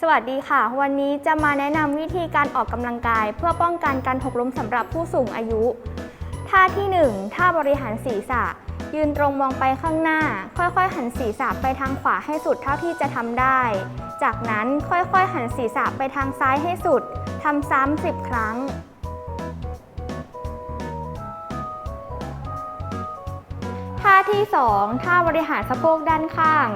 สวัสดีค่ะ วันนี้จะมาแนะนำวิธีการออกกำลังกาย เพื่อป้องกันการหกล้มสำหรับผู้สูงอายุ ท่าที่ 1 ท่าบริหารศีรษะ ยืนตรงมองไปข้างหน้า ค่อยๆ หันศีรษะไปทางขวาให้สุดเท่าที่จะทำได้ จากนั้นค่อยๆ หันศีรษะไปทางซ้ายให้สุดทำซ้ำ10 ครั้งาที่ 2 ท่าบริหารสะโพกด้านข้าง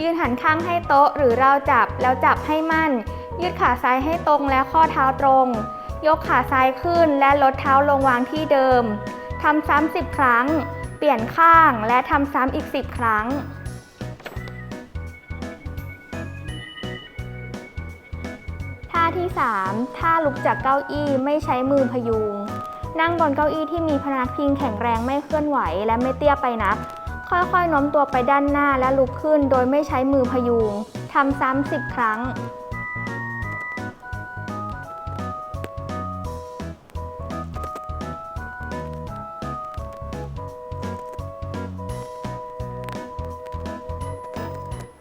ยืนหันข้างให้โต๊ะหรือราวจับแล้วจับให้มั่น ยืดขาซ้ายให้ตรงและข้อเท้าตรง ยกขาซ้ายขึ้นและลดเท้าลงวางที่เดิมทำซ้ำ10 ครั้ง เปลี่ยนข้างและทำซ้ำอีก 10 ครั้งท่าที่ 3 ท่าลุกจากเก้าอี้ไม่ใช้มือพยุง นั่งบนเก้าอี้ที่มีพนักพิงแข็งแรงไม่เคลื่อนไหวและไม่เตี้ยไปนัก ค่อยๆโน้มตัวไปด้านหน้าและลุกขึ้นโดยไม่ใช้มือพยุงทำซ้ำ10ครั้ง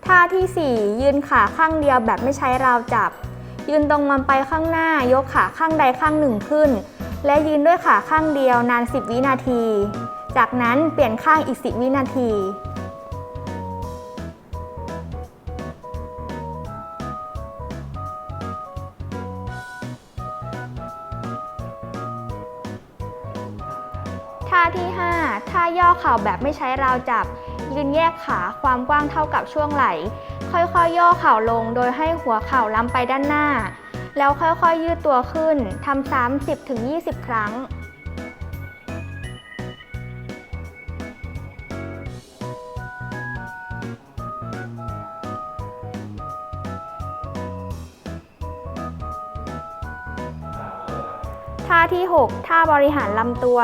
ท่าที่ 4 ยืนขาข้างเดียวแบบไม่ใช้ราวจับ ยืนตรงมันไปข้างหน้ายกขาข้างใดข้างหนึ่งขึ้น และยืนด้วยขาข้างเดียวนาน 10 วินาที จากนั้นเปลี่ยนข้างอีก 10 วินาที ท่าที่ 5 ท่าย่อเข่าแบบไม่ใช้ราวจับ ยืนแยกขาความกว้างเท่ากับช่วงไหล่ ค่อยๆย่อเข่าลงโดยให้หัวเข่าล้ำไปด้านหน้า แล้วค่อยๆยืดตัวขึ้นทำซ้ำ10-20 ครั้ง ท่าที่ 6 ท่าบริหารลำตัว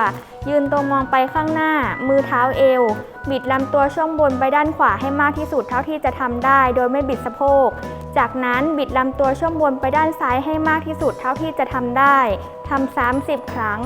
ยืนตรงมองไปข้างหน้า มือเท้าเอว บิดลำตัวช่วงบนไปด้านขวาให้มากที่สุดเท่าที่จะทำได้ โดยไม่บิดสะโพก จากนั้นบิดลำตัวช่วงบนไปด้านซ้ายให้มากที่สุดเท่าที่จะทำได้ ทำ 30 ครั้ง